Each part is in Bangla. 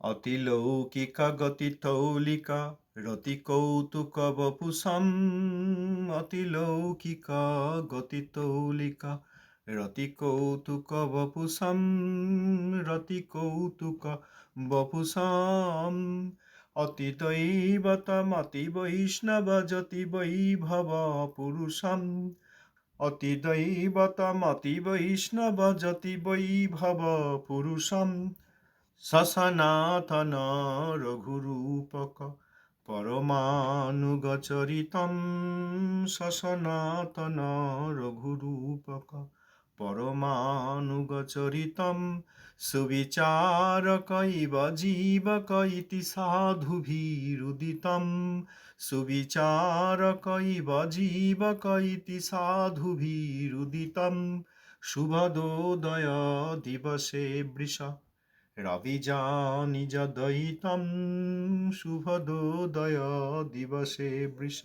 অতিলৌকিকা গতিতৌলিকা রতি কৌতুক বপুষম। অতিলৌকিকা গতিতৌলিকা রতি কৌতুক বপুষম। রতি কৌতুক বপুষম। অতিদৈবতমতি বৈষ্ণব, যতি বৈভব পুরুষম। অতিদৈবতমতি বৈষ্ণব, যতি বৈভব পুরুষম। সসনাতন রঘুরূপক পরমানুগচরিতম সসনাতন রঘুরূপক পরমানুগচরিতম ইব জীবক ইতি সাধুভিরুদিতম ইব জীবক ইতি সাধুভিরুদিতম শুভদোদয় দিবসে বৃষ রবিজানি যদয়িতম শুভদোদয় দিবসে বৃষ।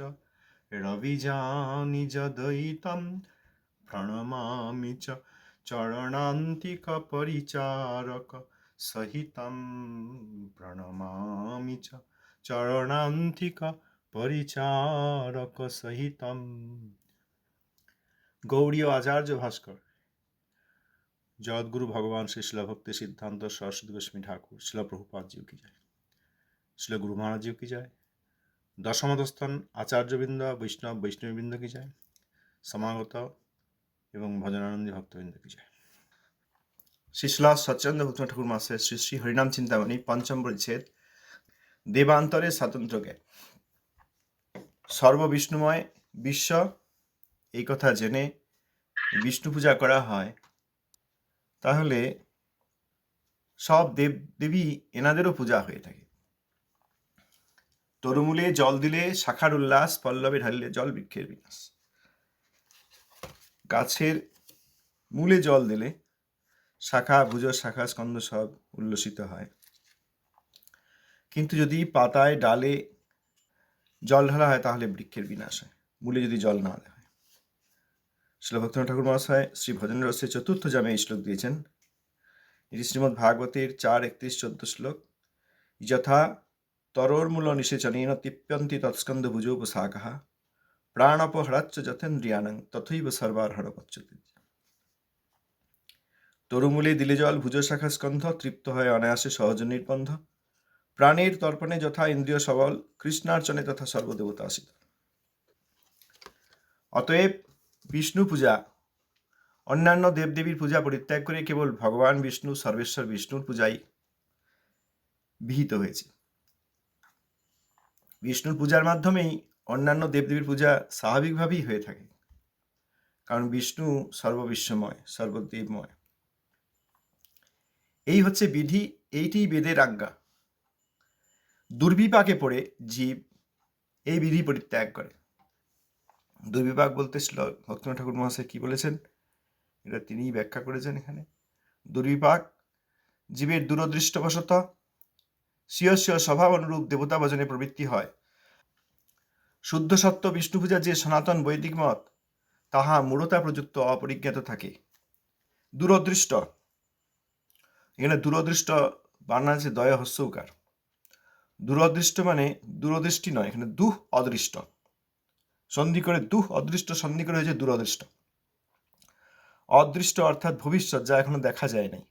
রবিজানি যদয়িতম প্রণমামি চ চরণান্তিক পরিচারক সহিতম প্রণমামি চ চরণান্তিক পরিচারক সহিতম। গৌড়ীয় আচার্য ভাস্কর জগৎগুরু ভগবান শ্রী শিলা ভক্তি সিদ্ধান্ত সরস্বতী গোস্বামী ঠাকুর, শিলা প্রভুপাদ কি যায়? শিলা গুরু মহারাজ জিও কি যায়? দশমদস্থান আচার্যবৃন্দ, বৈষ্ণব, বৈষ্ণববৃন্দ কি যায়? সমাগত এবং ভজনানন্দী ভক্তবৃন্দ কি যায়? শ্রী শিলা সচ্চন্দ্র ভক্ত ঠাকুর মাসের শ্রী শ্রী হরিনাম চিন্তামণি পঞ্চম পরিচ্ছেদ, দেবান্তরে স্বাতন্ত্র্য জ্ঞান সর্ববিষ্ণুময় বিশ্ব, এই কথা জেনে বিষ্ণু পূজা করা হয়। তাহলে সব দেব, দেবী এনাদেরও পূজা হয়ে থাকে। তরুমূলে জল দিলে শাখার উল্লাস, পল্লবে ঢালিলে জল বৃক্ষের বিনাশ। গাছের মূলে জল দিলে শাখা, ভুজ, শাখা, স্কন্ধ সব উল্লসিত হয়। কিন্তু যদি পাতায় ডালে জল ঢালা হয়, তাহলে বৃক্ষের বিনাশ হয়। মূলে যদি জল না দেয় শিল ভক্তনাথ ঠাকুর মহাশয়, শ্রী ভজন রসের চতুর্থ জামে এই শ্লোক দিয়েছেন। এটি শ্রীমৎ ভাগবতের চার, একত্রিশ, চোদ্দ শ্লোক। যথা তরোর্মূল নিষেচনেন তিপ্যন্তি তৎস্কন্দ ভুজোপসাগः প্রাণপহরাচ্চ যথেন্দ্রিয়ানং তথৈব সর্বার্হণ পচ্যতে তরুমূলে দিলে জল ভুজ শাখা স্কন্ধ, তৃপ্ত হয় অনায়াসে সহজ নির্বন্ধ। প্রাণের তর্পণে যথা ইন্দ্রিয় সবল, কৃষ্ণার্চনে তথা সর্বদেবতা আসিত। অতএব বিষ্ণু পূজা। অন্যান্য দেবদেবীর পূজা পরিত্যাগ করে কেবল ভগবান বিষ্ণু, সর্বেশ্বর বিষ্ণুর পূজাই বিহিত হয়েছে। বিষ্ণুর পূজার মাধ্যমেই অন্যান্য দেবদেবীর পূজা স্বাভাবিকভাবেই হয়ে থাকে। কারণ বিষ্ণু সর্ববিশ্বময়, সর্বদেবময়। এই হচ্ছে বিধি, এইটি বেদের আজ্ঞা। দুর্বিপাকে পড়ে জীব এই বিধি পরিত্যাগ করে। দুর্বিপাক বলতে শ্লোক ভক্তনাথ ঠাকুর মহাশয় কি বলেছেন? এটা তিনিই ব্যাখ্যা করেছেন এখানে। দুর্বিপাক, জীবের দূরদৃষ্টবশত স্বীয় স্বীয় স্বভাব অনুরূপ দেবতা ভজনে প্রবৃত্তি হয়। শুদ্ধ সত্য বিষ্ণু পূজা যে সনাতন বৈদিক মত, তাহা মূঢ়তা প্রযুক্ত অপরিজ্ঞাত থাকে। দূরদৃষ্ট, এখানে দূরদৃষ্ট বানান আছে দয়া হস্যকার। দূরদৃষ্ট মানে দূরদৃষ্টি নয়, এখানে দুঃ অদৃষ্ট। সন্ধি করে দুহ অদৃষ্ট সন্ধি করে হয়েছে দূরদৃষ্ট। অদৃষ্ট অর্থাৎ ভবিষ্যৎ, যা এখনও দেখা যায় নাই।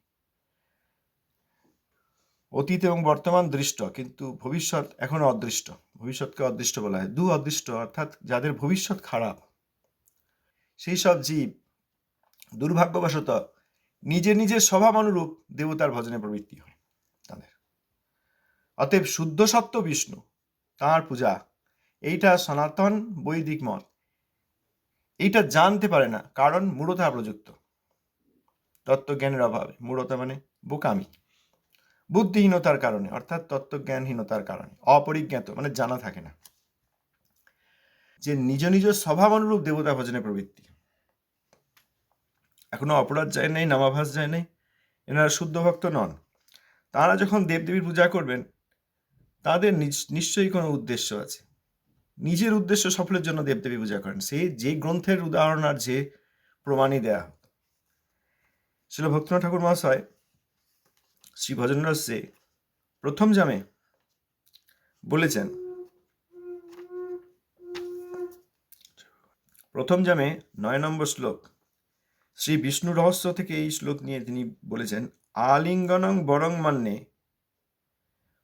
অতীত এবং বর্তমান দৃষ্ট, কিন্তু ভবিষ্যৎ এখনও অদৃষ্ট। ভবিষ্যৎকে অদৃষ্ট বলা হয়। দু অদৃষ্ট অর্থাৎ যাদের ভবিষ্যৎ খারাপ। সেই সব জীব দুর্ভাগ্যবশত নিজে নিজের স্বভাব অনুরূপ দেবতার ভজনে প্রবৃত্তি হয় তাদের। অতএব শুদ্ধ সত্য বিষ্ণু তাঁর পূজা এইটা সনাতন বৈদিক মত। এইটা জানতে পারে না, কারণ মূঢ়তা প্রযুক্ত। তত্ত্বজ্ঞানের অভাবে, মূঢ়তা মানে বোকামি। বুদ্ধিহীনতার কারণে, অর্থাৎ তত্ত্বজ্ঞানহীনতার কারণে, অপরিজ্ঞাত মানে জানা থাকে না। যে নিজ নিজ স্বভাব অনুরূপ দেবতা ভজনে প্রবৃত্তি। এখনও অপরাধ যায় নাই, নামাভাস যায় নাই, এনারা শুদ্ধ ভক্ত নন। তারা যখন দেবদেবীর পূজা করবেন, তাদের নিশ্চয়ই কোনো উদ্দেশ্য আছে। নিজের উদ্দেশ্য সফলের জন্য দেবদেবী পূজা করেন। সে যে গ্রন্থের উদাহরণ আর যে প্রমাণই দেয়া শিল ভক্তনাথ ঠাকুর মহাশয় শ্রী ভজন রসে প্রথম জামে বলেছেন, প্রথম জামে নয় নম্বর শ্লোক, শ্রী বিষ্ণু রহস্য থেকে এই শ্লোক নিয়ে তিনি বলেছেন, আলিঙ্গনং বরং মান্যে,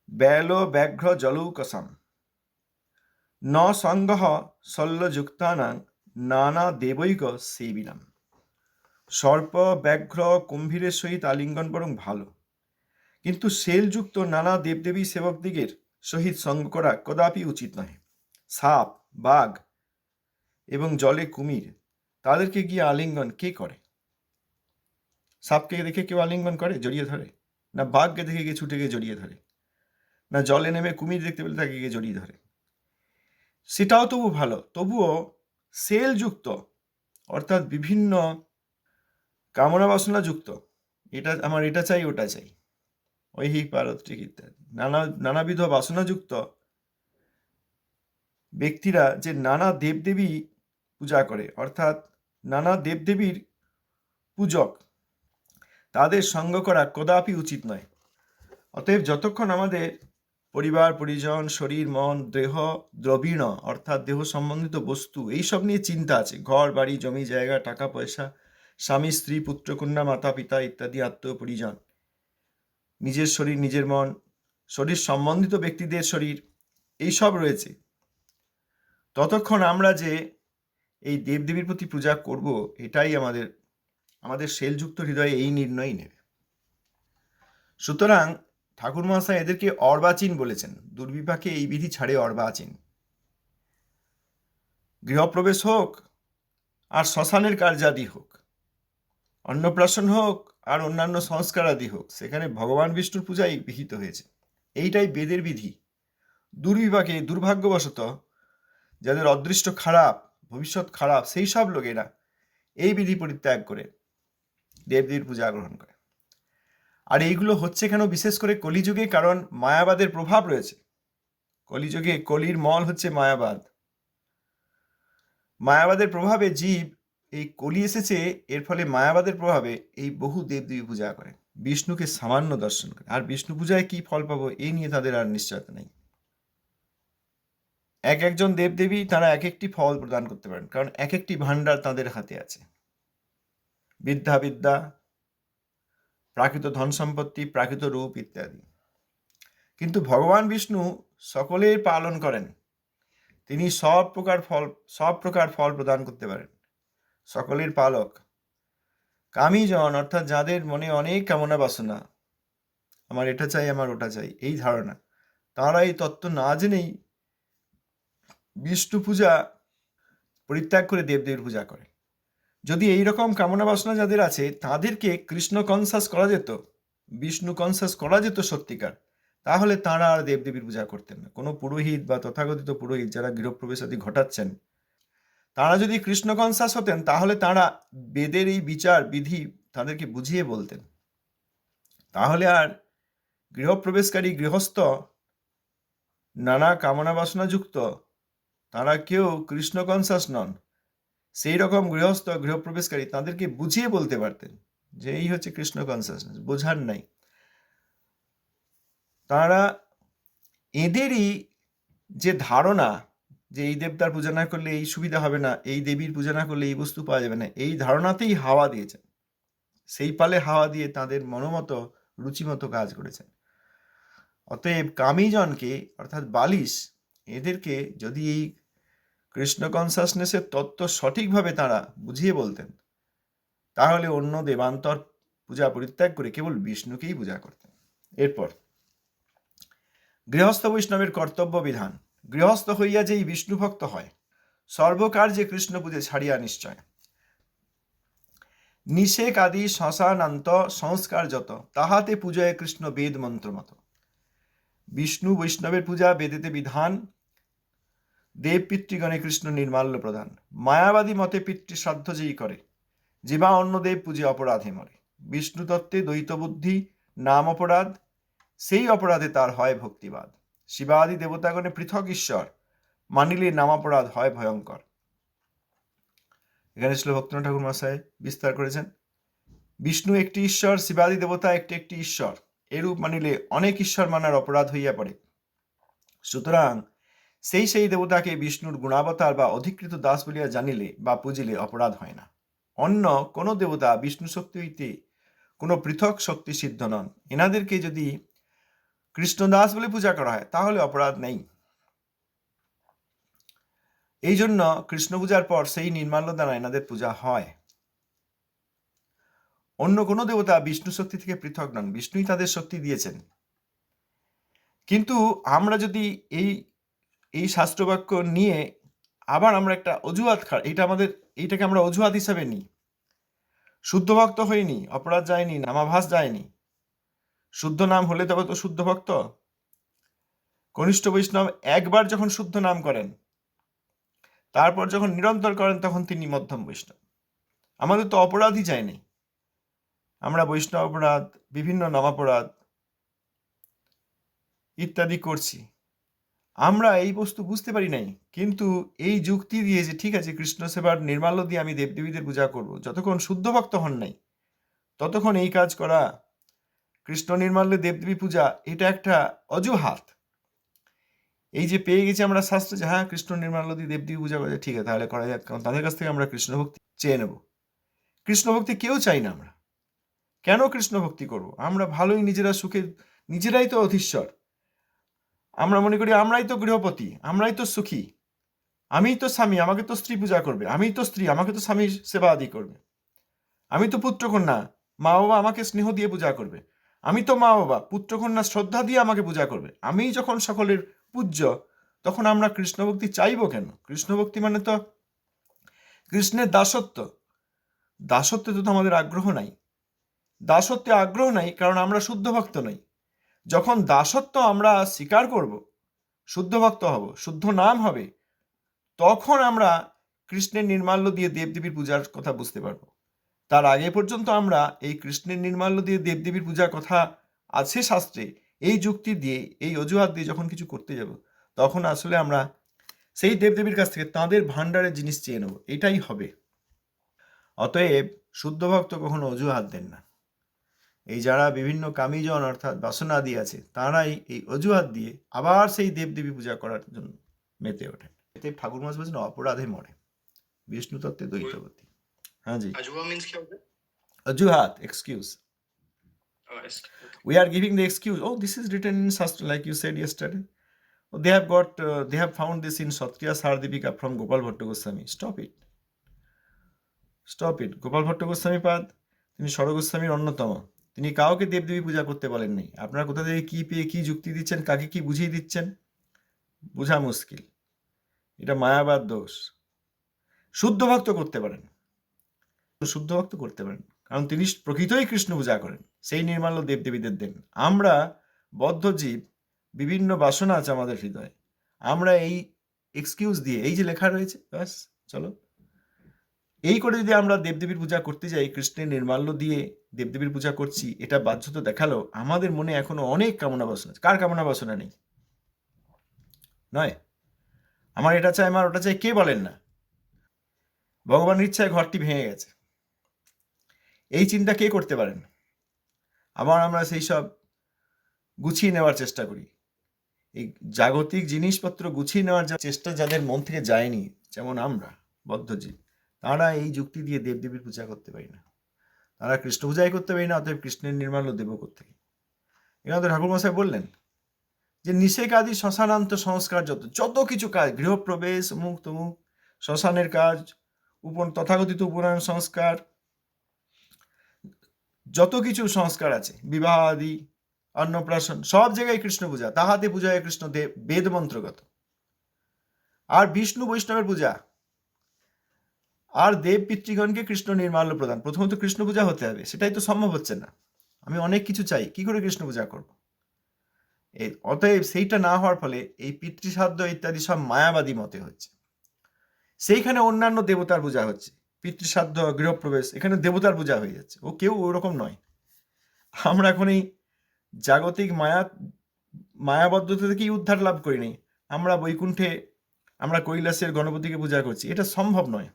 ব্যাল ব্যাঘ্র জলৌকসাম। ন সঙ্গহ শল্যযুক্তানাং নানা দেবৈক সেবিনাম। সর্প, ব্যাঘ্র, কুম্ভীরের সহিত আলিঙ্গন বরং ভালো। কিন্তু সেলযুক্ত নানা দেবদেবী সেবকদিগের সহিত সঙ্গ করা কদাপি উচিত নহে। সাপ, বাঘ এবং জলে কুমির, তাদেরকে গিয়ে আলিঙ্গন কে করে? সাপকে দেখে কেউ আলিঙ্গন করে, জড়িয়ে ধরে? না বাঘকে দেখে গিয়ে ছুটে গিয়ে জড়িয়ে ধরে? না জলে নেমে কুমির দেখতে পেলে তাকে গিয়ে জড়িয়ে ধরে? সেটাও তবু ভালো। তবুও সেলযুক্ত, অর্থাৎ বিভিন্ন কামনা বাসনা যুক্ত। এটা আমার, এটা চাই, ওটা চাই। ঐহিক পারত্রিক ইত্যাদি নানা, নানাবিধ বাসনাযুক্ত ব্যক্তিরা যে নানা দেবদেবী পূজা করে, অর্থাৎ নানা দেবদেবীর পূজক, তাদের সঙ্গ করা কদাপি উচিত নয়। অতএব যতক্ষণ আমাদের পরিবার, পরিজন, শরীর, মন, দেহ, দ্রবীণ, অর্থাৎ দেহ সম্বন্ধিত বস্তু এইসব নিয়ে চিন্তা আছে। ঘর, বাড়ি, জমি, জায়গা, টাকা, পয়সা, স্বামী, স্ত্রী, পুত্রকন্যা মাতা পিতা ইত্যাদি, আত্মীয়, পরিজন। নিজের শরীর, নিজের মন, শরীর সম্বন্ধিত ব্যক্তিদের শরীর, এই সব রয়েছে। ততক্ষণ আমরা যে এই দেবদেবীর প্রতি পূজা করব, এটাই আমাদের আমাদের সেলযুক্ত হৃদয়ে এই নির্ণয় নেবে। সুতরাং ঠাকুর মহাশয় এদেরকে অর্বাচীন বলেছেন। দুর্বিপাকে এই বিধি ছাড়ে অর্বাচীন। গৃহপ্রবেশ হোক, আর শ্মশানের কার্যাদি হোক, অন্নপ্রাশন হোক, আর অন্যান্য সংস্কার আদি হোক, সেখানে ভগবান বিষ্ণুর পূজাই বিহিত হয়েছে। এইটাই বেদের বিধি। দুর্বিপাকে দুর্ভাগ্যবশত যাদের অদৃষ্ট খারাপ, ভবিষ্যৎ খারাপ, সেই সব লোকেরা এই বিধি পরিত্যাগ করে দেবদেবীর পূজা গ্রহণ করে। আর এইগুলো হচ্ছে কেন বিশেষ করে কলিযুগে? কারণ মায়াবাদের প্রভাব রয়েছে। কলিযুগে কলির মল হচ্ছে মায়াবাদ। মায়াবাদের প্রভাবে জীব, এই কলি এসেছে, এর ফলে মায়াবাদের প্রভাবে এই বহু দেবদেবী পূজা করে। বিষ্ণুকে সামান্য দর্শন করে। আর বিষ্ণু পূজায় কি ফল পাবো এই নিয়ে তাদের আর নিশ্চয়তা নেই। এক একজন দেবদেবী তারা এক একটি ফল প্রদান করতে পারেন, কারণ এক একটি ভাণ্ডার তাদের হাতে আছে। বিদ্যা বিদ্যা প্রাকৃত ধন সম্পত্তি, প্রাকৃত রূপ ইত্যাদি। কিন্তু ভগবান বিষ্ণু সকলের পালন করেন। তিনি সব প্রকার ফল, সব প্রকার ফল প্রদান করতে পারেন। সকলের পালক। কামীজন, অর্থাৎ যাদের মনে অনেক কামনা বাসনা, আমার এটা চাই, আমার ওটা চাই, এই ধারণা তারা এই তত্ত্ব না জেনেই বিষ্ণু পূজা পরিত্যাগ করে দেবদেবীর পূজা করে যদি এই রকম কামনা বাসনা যাদের আছে, তাদেরকে কৃষ্ণ কনসাস করা যেত, বিষ্ণু কনসাস করা যেত সত্যিকার, তাহলে তারা আর দেবদেবীর পূজা করতেন না। কোনো পুরোহিত বা তথাকথিত পুরোহিত যারা গৃহপ্রবেশ আদি ঘটাচ্ছেন, তারা যদি কৃষ্ণ কনসাস হতেন, তাহলে তারা বেদের এই বিচার বিধি তাদেরকে বুঝিয়ে বলতেন। তাহলে আর গৃহপ্রবেশকারী গৃহস্থ নানা কামনা বাসনাযুক্ত তারা কেউ কৃষ্ণ কনসাস নন। সেই রকম গৃহস্থ, গৃহপ্রবেশকারী তাদেরকে বুঝিয়ে বলতে পারতেন যে এই হচ্ছে কৃষ্ণ কনসাসনেস বোঝার নাই। তারা এদেরই যে ধারণা যে এই দেবতার পূজা না করলে এই সুবিধা হবে না, এই দেবীর পূজা না করলে এই বস্তু পাওয়া যাবে না, এই ধারণাতেই হাওয়া দিয়েছেন। সেই পালে হাওয়া দিয়ে তাদের মনোমতো, রুচিমতো কাজ করেছেন। অতএব কামিজনকে, অর্থাৎ বালিশ, এদেরকে যদি এই কৃষ্ণ কনসাসনেসের তত্ত্ব সঠিকভাবে তারা বুঝিয়ে বলতেন। তাহলে অন্য দেবান্তর পূজা পরিত্যাগ করে কেবল বিষ্ণুকেই পূজা করতেন। এরপর, গৃহস্থ বৈষ্ণবের কর্তব্য বিধান, গৃহস্থ হইয়া যেই বিষ্ণু ভক্ত হয়, সর্বকার্যে কৃষ্ণ পূজে ছাড়িয়া নিশ্চয়। নিষেক আদি শ্মশানান্ত সংস্কার যত, তাহাতে পূজয়ে কৃষ্ণ বেদ মন্ত্র মত। বিষ্ণু বৈষ্ণবের পূজা বেদেতে বিধান দেব পিতৃগণে কৃষ্ণ নির্মাল্য প্রধান। মায়াবাদী মতে পিতৃ শ্রাদ্ধ যেই করে, জীবা অন্য দেব পূজে অপরাধে মরে। বিষ্ণু তত্ত্বে দ্বৈত বুদ্ধি, নাম অপরাধ, সেই অপরাধে তার হয় ভক্তিবাদ। শিবাদি দেবতাগণে পৃথক ঈশ্বর, মানিলে নামাপরাধ হয় ভয়ঙ্কর। এখানে ছিল ভক্তনাথ ঠাকুর মশাই বিস্তার করেছেন। বিষ্ণু একটি ঈশ্বর, শিবাদি দেবতা একটি একটি ঈশ্বর। এরূপ মানিলে অনেক ঈশ্বর মানার অপরাধ হইয়া পড়ে। সুতরাং সেই সেই দেবতাকে বিষ্ণুর গুণাবতার বা অধিকৃত দাস বলিয়া জানিলে বা পুজিলে অপরাধ হয় না। অন্য কোনো দেবতা বিষ্ণু শক্তি হইতে কোনো পৃথক শক্তি সিদ্ধ নন। এনাদেরকে যদি কৃষ্ণদাস বলে পূজা করা হয়, তাহলে অপরাধ নেই। এই জন্য কৃষ্ণ পূজার পর সেই নির্মাল্য দ্বারা এনাদের পূজা হয়। অন্য কোনো দেবতা বিষ্ণু শক্তি থেকে পৃথক নন। বিষ্ণুই তাদের শক্তি দিয়েছেন। কিন্তু আমরা যদি এই এই শাস্ত্রবাক্য নিয়ে আবার আমরা একটা অজুহাত খা এটা আমাদের এইটাকে আমরা অজুহাত হিসাবে নিই। শুদ্ধ ভক্ত হয়নি অপরাধ যায়নি, নামাভাস যায়নি। শুদ্ধ নাম হলে তবে তো শুদ্ধ ভক্ত কনিষ্ঠ বৈষ্ণব একবার যখন শুদ্ধ নাম করেন, তারপর যখন নিরন্তর করেন, তখন তিনি মধ্যম বৈষ্ণব। আমাদের তো অপরাধই যায়নি। আমরা বৈষ্ণব অপরাধ, বিভিন্ন নামাপরাধ ইত্যাদি করছি। আমরা এই বস্তু বুঝতে পারি নাই। কিন্তু এই যুক্তি দিয়ে যে ঠিক আছে কৃষ্ণ সেবার নির্মাল্য দিয়ে আমি দেবদেবীদের পূজা করব, যতক্ষণ শুদ্ধ ভক্ত হন নাই, ততক্ষণ এই কাজ করা, কৃষ্ণ নির্মাল্যে দেবদেবী পূজা, এটা একটা অজুহাত। এই যে পেয়ে গেছি আমরা শাস্ত্রে যে হ্যাঁ কৃষ্ণ নির্মাল্য দিয়ে দেবদেবী পূজা করে ঠিক আছে, তাহলে করা যাক, কারণ তাদের কাছ থেকে আমরা কৃষ্ণ ভক্তি চেয়ে নেব। কৃষ্ণ ভক্তি কেউ চাই না আমরা। কেন কৃষ্ণ ভক্তি করব? আমরা ভালোই নিজেরা সুখে, নিজেরাই তো অধীশ্বর। আমরা মনে করি আমরাই তো গৃহপতি, আমরাই তো সুখী। আমিই তো স্বামী, আমাকে তো স্ত্রী পূজা করবে। আমিই তো স্ত্রী, আমাকে তো স্বামীর সেবা আদি করবে। আমি তো পুত্রকন্যা মা বাবা আমাকে স্নেহ দিয়ে পূজা করবে। আমি তো মা বাবা পুত্রকন্যা শ্রদ্ধা দিয়ে আমাকে পূজা করবে। আমি যখন সকলের পূজ্য, তখন আমরা কৃষ্ণভক্তি চাইব কেন? কৃষ্ণভক্তি মানে তো কৃষ্ণের দাসত্ব। দাসত্বে তো আমাদের আগ্রহ নাই। দাসত্বে আগ্রহ নাই, কারণ আমরা শুদ্ধ ভক্ত নই। যখন দাসত্ব আমরা স্বীকার করব, শুদ্ধ ভক্ত হব, শুদ্ধ নাম হবে, তখন আমরা কৃষ্ণের নির্মাল্য দিয়ে দেবদেবীর পূজার কথা বুঝতে পারব। তার আগে পর্যন্ত আমরা এই কৃষ্ণের নির্মাল্য দিয়ে দেবদেবীর পূজার কথা আছে শাস্ত্রে, এই যুক্তি দিয়ে, এই অজুহাত দিয়ে যখন কিছু করতে যাব, তখন আসলে আমরা সেই দেবদেবীর কাছ থেকে তাঁদের ভাণ্ডারের জিনিস চেয়ে নেব, এটাই হবে। অতএব শুদ্ধ ভক্ত কখনো অজুহাত দেন না। এই যারা বিভিন্ন কামিজন অর্থাৎ বাসনাদি আছে তারাই এই অজুহাত দিয়ে আবার সেই দেবদেবী পূজা করার জন্য মেতে ওঠেন এতে ঠাকুর মাছ বলছেন অপরাধে মরে বিষ্ণু তত্ত্বে দ্বৈতবতী হ্যাঁ জি অজুহাত excuse we are giving the excuse oh this is written in shastra like you said yesterday oh, they have got uh, they have found this in satriya sardipika from gopal bhatta goswami stop it stop it gopal bhatta goswami pad তিনি স্বরগোস্বামীর অন্যতম তিনি কাউকে দেবদেবী পূজা করতে বলেন নাই। আপনারা কোথা থেকে কি পেয়ে, কি যুক্তি দিচ্ছেন, কাকে কি বুঝিয়ে দিচ্ছেন? বোঝা মুশকিল। এটা মায়াবাদ দোষ। শুদ্ধ ভক্ত করতে পারেন। শুদ্ধ ভক্ত করতে পারেন। কারণ তিনি প্রকৃতই কৃষ্ণ পূজা করেন। সেই নির্মাল্য দেবদেবীদের দেন। আমরা বদ্ধ জীব, বিভিন্ন বাসনা আছে আমাদের হৃদয়ে। আমরা এই এক্সকিউজ দিয়ে, এই যে লেখা রয়েছে, ব্যাস, চলো। এই করে যদি আমরা দেবদেবীর পূজা করতে যাই, কৃষ্ণের নির্মাল্য দিয়ে দেবদেবীর পূজা করছি, এটা বাধ্যতা দেখাল, আমাদের মনে এখনও অনেক কামনা বাসনা কার কামনা বাসনা নেই? নয়? আমার এটা চাই, আমার ওটা চাই, কে বলেন না? ভগবানের ইচ্ছায় ঘরটি ভেঙে গেছে। এই চিন্তা কে করতে পারেন? আবার আমরা সেই সব গুছিয়ে নেওয়ার চেষ্টা করি। এই জাগতিক জিনিসপত্র গুছিয়ে নেওয়ার চেষ্টা যাদের মন থেকে যায়নি, যেমন আমরা, বদ্ধজীব তারা এই যুক্তি দিয়ে দেবদেবীর পূজা করতে পারি না। তারা কৃষ্ণ পূজাই করতে পারি না, অতএব কৃষ্ণের নির্মাল্য দেব করতে এখানে তো ঠাকুরমশাই বললেন যে নিষেক আদি শ্মশানান্ত সংস্কার যত যত কিছু কাজ, গৃহপ্রবেশ অমুক তমুক শ্মশানের কাজ, উপন, তথাকথিত উপনয়ন সংস্কার, যত কিছু সংস্কার আছে, বিবাহ আদি, অন্নপ্রাশন, সব জায়গায় কৃষ্ণ পূজা, তাহাতে পূজায় কৃষ্ণ দেব মন্ত্রগত আর বিষ্ণু বৈষ্ণবের পূজা আর দেব পিতৃগণকে কৃষ্ণ নির্মাল্য প্রদান। প্রথমত কৃষ্ণ পূজা হতে হবে, সেটাই তো সম্ভব হচ্ছে না। আমি অনেক কিছু চাই, কি করে কৃষ্ণ পূজা করব? অতএব সেইটা না হওয়ার ফলে এই পিতৃসাধ্য ইত্যাদি সব মায়াবাদী মতে হচ্ছে। সেইখানে অন্যান্য দেবতার পূজা হচ্ছে। পিতৃসাধ্য, গৃহপ্রবেশ, এখানে দেবতার পূজা হয়ে যাচ্ছে। ও কেউ ওরকম নয়। আমরা এখন এই জাগতিক মায়া, মায়াবদ্ধতা থেকেই উদ্ধার লাভ করিনি। আমরা বৈকুণ্ঠে, আমরা কৈলাসের গণপতিকে পূজা করছি। এটা সম্ভব নয়।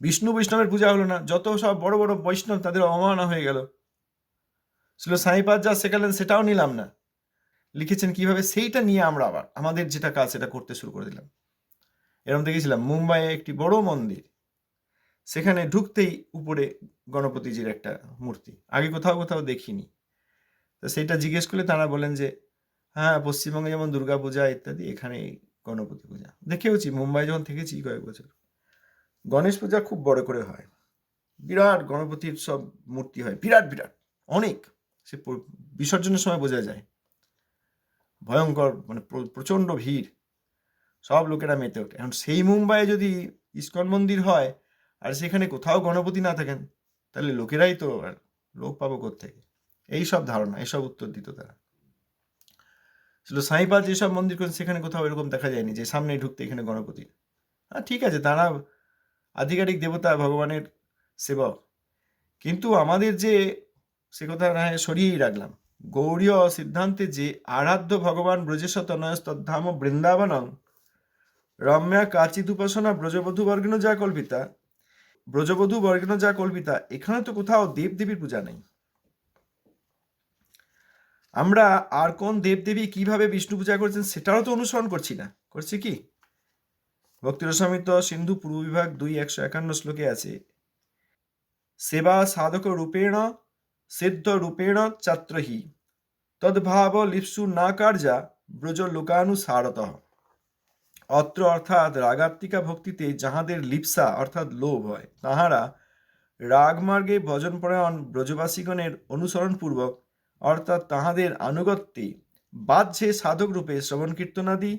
বিষ্ণু বৈষ্ণবের পূজা হলো না, যত সব বড় বড় বৈষ্ণব তাদের অবমাননা হয়ে গেল। ছিল সাঁইপাত যা শেখালেন সেটাও নিলাম না। লিখেছেন কীভাবে, সেইটা নিয়ে আমরা আবার, আমাদের যেটা কাজ সেটা করতে শুরু করে দিলাম। এরকম দেখেছিলাম, মুম্বাইয়ে একটি বড় মন্দির। সেখানে ঢুকতেই উপরে গণপতিজির একটা মূর্তি, আগে কোথাও কোথাও দেখিনি। তো সেইটা জিজ্ঞেস করলে তারা বলেন যে হ্যাঁ পশ্চিমবঙ্গে যেমন দুর্গা পূজা ইত্যাদি এখানে গণপতি পূজা। দেখেওছি, মুম্বাই যখন থেকেছি কয়েক বছর। গণেশ পূজা খুব বড় করে হয়। বিরাট গণপতির সব মূর্তি হয়। বিরাট বিরাট। অনেক। সে বিসর্জনের সময় বোঝা যায়। ভয়ঙ্কর মানে প্র- প্রচণ্ড ভিড়। সব লোকেরা মেতে ওঠে। এখন সেই মুম্বাইয়ে যদি ইস্কন মন্দির হয়, আর সেখানে কোথাও গণপতি না থাকেন, তাহলে লোকেরাই তো আর লোক পাবো কোথেকে এই সব ধারণা এইসব উত্তর দিত তারা। ছিল সাঁইপাল যেসব মন্দির করেন সেখানে কোথাও এরকম দেখা যায়নি যে সামনে ঢুকতে এখানে গণপতি। হ্যাঁ ঠিক আছে, তারা আধিকারিক দেবতা ভগবানের সেবক। কিন্তু আমাদের যে সে কথা না সরিয়েই রাখলাম। গৌরীয় সিদ্ধান্তে যে আরাধ্য ভগবান ব্রজেশ তনয়স্তধাম বৃন্দাবনং রম্যা কাচিত উপাসনা ব্রজবধূ বর্গিন যা কল্পিতা, ব্রজবধূ বর্গিন যা কল্পিতা, এখানে তো কোথাও দেবদেবীর পূজা নেই। আমরা আর কোন দেবদেবী কীভাবে বিষ্ণু পূজা করছেন সেটাও তো অনুসরণ করছি না। করছি কি? ভক্তিরসমিত সিন্ধু পূর্ব বিভাগ দুই একশো একান্ন শ্লোকে আছে, সেবা সাধক রূপেণ, সিদ্ধ রূপেণ চাত্রহি, তদ্ভাব লিপ্সু না কার্যা, ব্রজ লোকানুসারত। অত্র অর্থাৎ রাগাত্মিকা ভক্তিতে যাহাদের লিপ্সা অর্থাৎ লোভ হয়, তাহারা রাগমার্গে ভজনপরায়ণ ব্রজবাসীগণের অনুসরণপূর্বক, অর্থাৎ তাহাদের আনুগত্যে বাহ্যে সাধক রূপে শ্রবণ কীর্তনাদি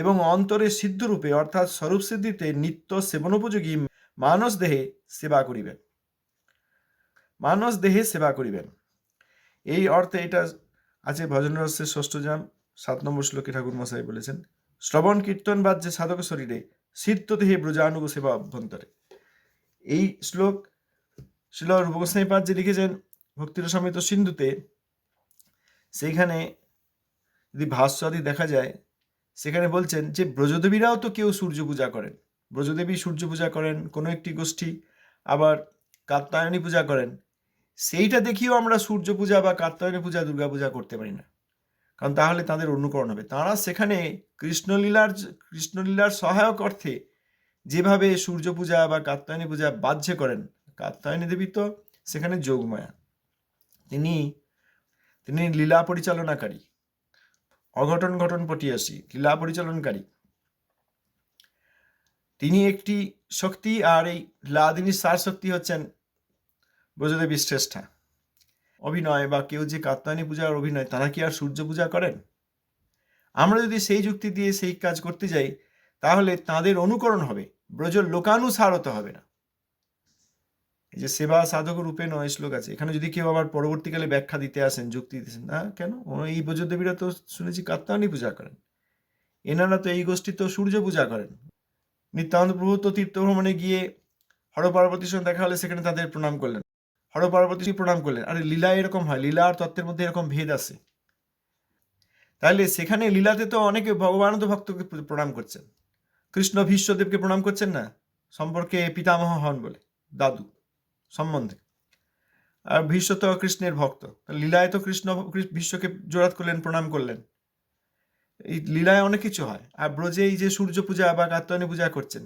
এবং অন্তরে সিদ্ধরূপে, অর্থাৎ স্বরূপ সিদ্ধিতে নিত্য সেবনোপযোগী মানস দেহে সেবা করিবেন। মানস দেহে সেবা করিবেন। এই অর্থে এটা আছে ভজন রহস্যের ষষ্ঠ জাম, সাত নম্বর শ্লোকে ঠাকুর মশাই বলেছেন, শ্রবণ কীর্তন বাজ্যে সাধক শরীরে সিদ্ধ দেহে ব্রজানুগ সেবা অভ্যন্তরে। এই শ্লোক শিল রূপগোস্বামী পাদ যে লিখেছেন ভক্তির সমিত সিন্ধুতে। সেইখানে যদি ভাষ্য আদি দেখা যায় সেখানে বলছেন যে ব্রজদেবীরাও তো কেউ সূর্য পূজা করেন। ব্রজদেবী সূর্য পূজা করেন কোনো একটি গোষ্ঠী, আবার কাত্যায়নী পূজা করেন। সেইটা দেখিও আমরা সূর্য পূজা বা কাত্যায়নী পূজা, দুর্গা পূজা করতে পারি না। কারণ তাহলে তাদের অনুকরণ হবে। তারা সেখানে কৃষ্ণলীলার কৃষ্ণলীলার সহায়ক অর্থে যেভাবে সূর্য পূজা বা কাত্যায়নী পূজা বাহ্যে করেন, কাত্যায়নী দেবী তো সেখানে যোগমায়া। তিনি তিনি লীলা পরিচালনাকারী। অঘটন ঘটন পটিয়াসী লীলা পরিচালনকারী? তিনি একটি শক্তি আর এই লাদিনীর সার শক্তি হচ্ছেন ব্রজদেবী শ্রেষ্ঠা। অভিনয় বা কেউ যে কাত্যায়নী পূজার অভিনয়, তারা কি আর সূর্য পূজা করেন? আমরা যদি সেই যুক্তি দিয়ে সেই কাজ করতে যাই, তাহলে তাদের অনুকরণ হবে ব্রজ লোকানুসারত হবে না। এই যে সেবা সাধক রূপে নয় শ্লোক আছে। এখানে যদি কেউ আবার পরবর্তীকালে ব্যাখ্যা দিতে আসেন, যুক্তি দিতেছেন, না, কেন? এই ব্রজদেবীরা তো শুনেছি কাত্যায়নী পূজা করেন। এনারা তো এই গোষ্ঠী তো সূর্য পূজা করেন। নিত্যানন্দ প্রভু তো তীর্থ ভ্রমণে গিয়ে হর পার্বতীর সঙ্গে দেখা হলে সেখানে তাদের প্রণাম করলেন। হরপার্বতী প্রণাম করলেন। আরে লীলা এরকম হয়, লীলা আর তত্ত্বের মধ্যে এরকম ভেদ আছে। তাহলে সেখানে লীলাতে তো অনেকে ভগবানন্দ ভক্তকে প্রণাম করছেন। কৃষ্ণ ভীষ্মদেবকে প্রণাম করছেন না? সম্পর্কে পিতামহ হন বলে, দাদু। সম্বন্ধে। আর ভীষ্ম তো কৃষ্ণের ভক্ত। তা লীলায় তো কৃষ্ণ ভীষ্মকে জোড়াত করলেন, প্রণাম করলেন। এই লীলায় অনেক কিছু হয়। আর ব্রজে এই যে সূর্য পূজা বা কাত্যায়নী পূজা করছেন,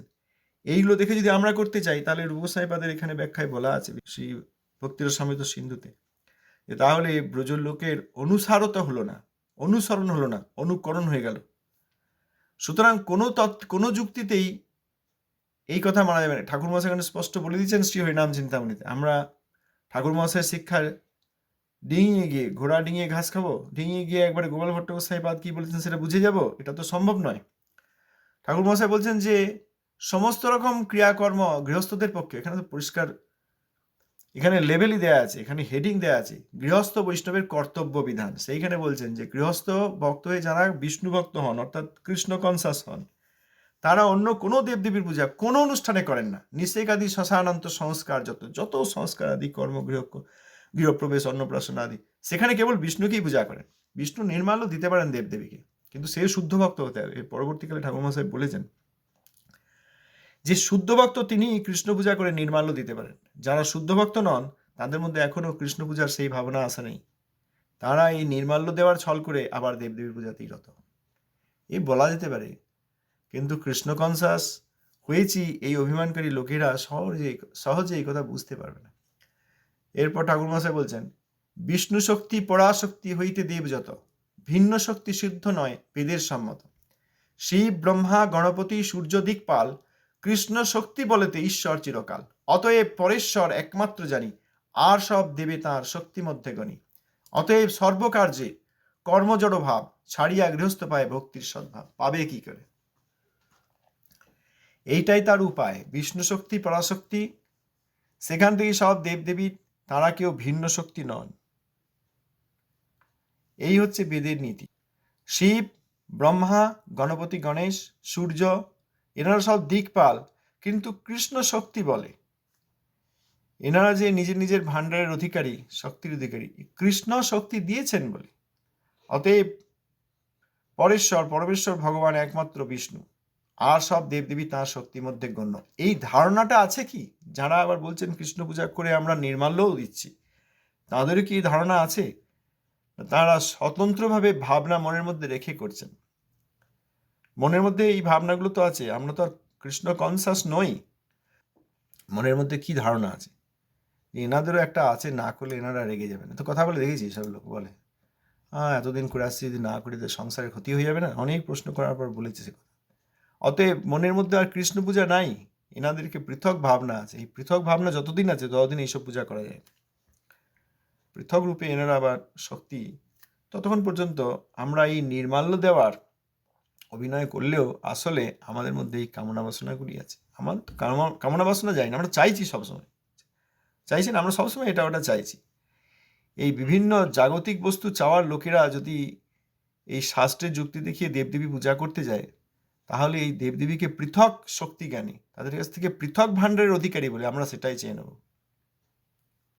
এইগুলো দেখে যদি আমরা করতে চাই, তাহলে রূপসাইপাদের এখানে ব্যাখ্যায় বলা আছে শ্রী ভক্তির সমিত সিন্ধুতে, যে তাহলে ব্রজ লোকের অনুসারতা হলো না, অনুসরণ হলো না, অনুকরণ হয়ে গেল। সুতরাং কোনো তত্ত্ব কোনো যুক্তিতেই এই কথা মানা যাবে না। ঠাকুর মহাশয় এখানে স্পষ্ট বলে দিয়েছেন শ্রী হরিনাম চিন্তামণিতে। আমরা ঠাকুর মহাশয়ের শিক্ষার ডিঙিয়ে গিয়ে, ঘোড়া ডিঙিয়ে ঘাস খাব, ডিঙিয়ে গিয়ে একবারে গোপাল ভট্টাচার্য পাদ কি বলেছেন সেটা বুঝে যাব, এটা তো সম্ভব নয়। ঠাকুর মহাশয় বলছেন যে, সমস্ত রকম ক্রিয়াকর্ম গৃহস্থদের পক্ষে, এখানে তো পরিষ্কার, এখানে লেভেলই দেয়া আছে, এখানে হেডিং দেয়া আছে, গৃহস্থ বৈষ্ণবের কর্তব্য বিধান। সেইখানে বলছেন যে, গৃহস্থ ভক্ত হয়ে যারা বিষ্ণু ভক্ত হন, অর্থাৎ কৃষ্ণ কনসাস হন তারা অন্য কোনো দেবদেবীর পূজা কোনো অনুষ্ঠানে করেন না। নিষেক আদি শ্মশানান্ত সংস্কার যত যত সংস্কার আদি, কর্ম গৃহ, গৃহপ্রবেশ, অন্নপ্রাশন আদি, সেখানে কেবল বিষ্ণুকেই পূজা করেন। বিষ্ণু নির্মালও দিতে পারেন দেবদেবীকে। কিন্তু সে শুদ্ধ ভক্ত হতে হবে। এর পরবর্তীকালে ঠাকুর মহাশয় বলেছেন যে, শুদ্ধ ভক্ত তিনি কৃষ্ণ পূজা করে নির্মাল্য দিতে পারেন। যারা শুদ্ধ ভক্ত নন, তাদের মধ্যে এখনও কৃষ্ণ পূজার সেই ভাবনা আসা নেই। তারা এই নির্মাল্য দেওয়ার ছল করে আবার দেবদেবীর পূজাতেই রত। এই বলা যেতে পারে কিন্তু কৃষ্ণ কনসাস হয়েছি এই অভিমানকারী লোকেরা সহজে সহজে এই কথা বুঝতে পারবে না। এরপর ঠাকুর ঠাকুরমশাই বলছেন, বিষ্ণু শক্তি, পরাশক্তি হইতে দেব যত, ভিন্ন শক্তি সিদ্ধ নয়, বেদের সম্মত। শিব ব্রহ্মা, গণপতি, সূর্য, দিকপাল, কৃষ্ণ শক্তি বলেতে ঈশ্বর চিরকাল। অতএব পরেশ্বর একমাত্র জানি, আর সব দেবে তাঁর শক্তি মধ্যে গণি। অতএব সর্বকার্যে কর্মজড় ভাব, ছাড়িয়া গৃহস্থ পায় ভক্তির সদ্ভাব। পাবে কি করে? এইটাই তার উপায়। বিষ্ণু শক্তি, পরাশক্তি, সেখান থেকে সব দেবদেবী, তারা কেউ ভিন্ন শক্তি নন। এই হচ্ছে বেদের নীতি। শিব, ব্রহ্মা, গণপতি, গণেশ, সূর্য, এনারা সব দিকপাল, কিন্তু কৃষ্ণ শক্তি বলে। এনারা যে নিজের নিজের ভাণ্ডারের অধিকারী, শক্তির অধিকারী, কৃষ্ণ শক্তি দিয়েছেন বলে। অতএব পরেশ্বর, পরমেশ্বর ভগবান একমাত্র বিষ্ণু। আর সব দেবদেবী তাঁর শক্তির মধ্যে গণ্য। এই ধারণাটা আছে কি? যারা আবার বলছেন কৃষ্ণ পূজা করে আমরা নির্মাল্যও দিচ্ছি, তাদেরও কি ধারণা আছে? তারা স্বতন্ত্রভাবে ভাবনা মনের মধ্যে রেখে করছেন। মনের মধ্যে এই ভাবনাগুলো তো আছে, আমরা তো আর কৃষ্ণ কনসাস নই। মনের মধ্যে কি ধারণা আছে? এনাদেরও একটা আছে, না করলে এনারা রেগে যাবেন তো কথা বলে দেখেছি সব লোক বলে। হ্যাঁ এতদিন করে আসছি, যদি না করি সংসারের ক্ষতি হয়ে যাবে না? অনেক প্রশ্ন করার পর বলেছে সে কথা। অতএব মনের মধ্যে আর কৃষ্ণ পূজা নাই। এনাদেরকে পৃথক ভাবনা আছে। এই পৃথক ভাবনা যতদিন আছে, ততদিন এইসব পূজা করা যায়। পৃথক রূপে এনারা আবার শক্তি। ততক্ষণ পর্যন্ত আমরা এই নির্মাল্য দেওয়ার অভিনয় করলেও আসলে আমাদের মধ্যে এই কামনা বাসনাগুলি আছে। আমার তো কামনা- বাসনা যাই না, আমরা চাইছি সবসময়। চাইছি না, আমরা সবসময় এটা ওটা চাইছি। এই বিভিন্ন জাগতিক বস্তু চাওয়ার লোকেরা যদি এই শাস্ত্রের যুক্তি দেখিয়ে দেবদেবী পূজা করতে যায় তাহলে এই দেবদেবীকে পৃথক শক্তি জ্ঞানী, তাদের কাছ থেকে পৃথক ভাণ্ডারের অধিকারী বলে আমরা সেটাই চেয়ে নেব।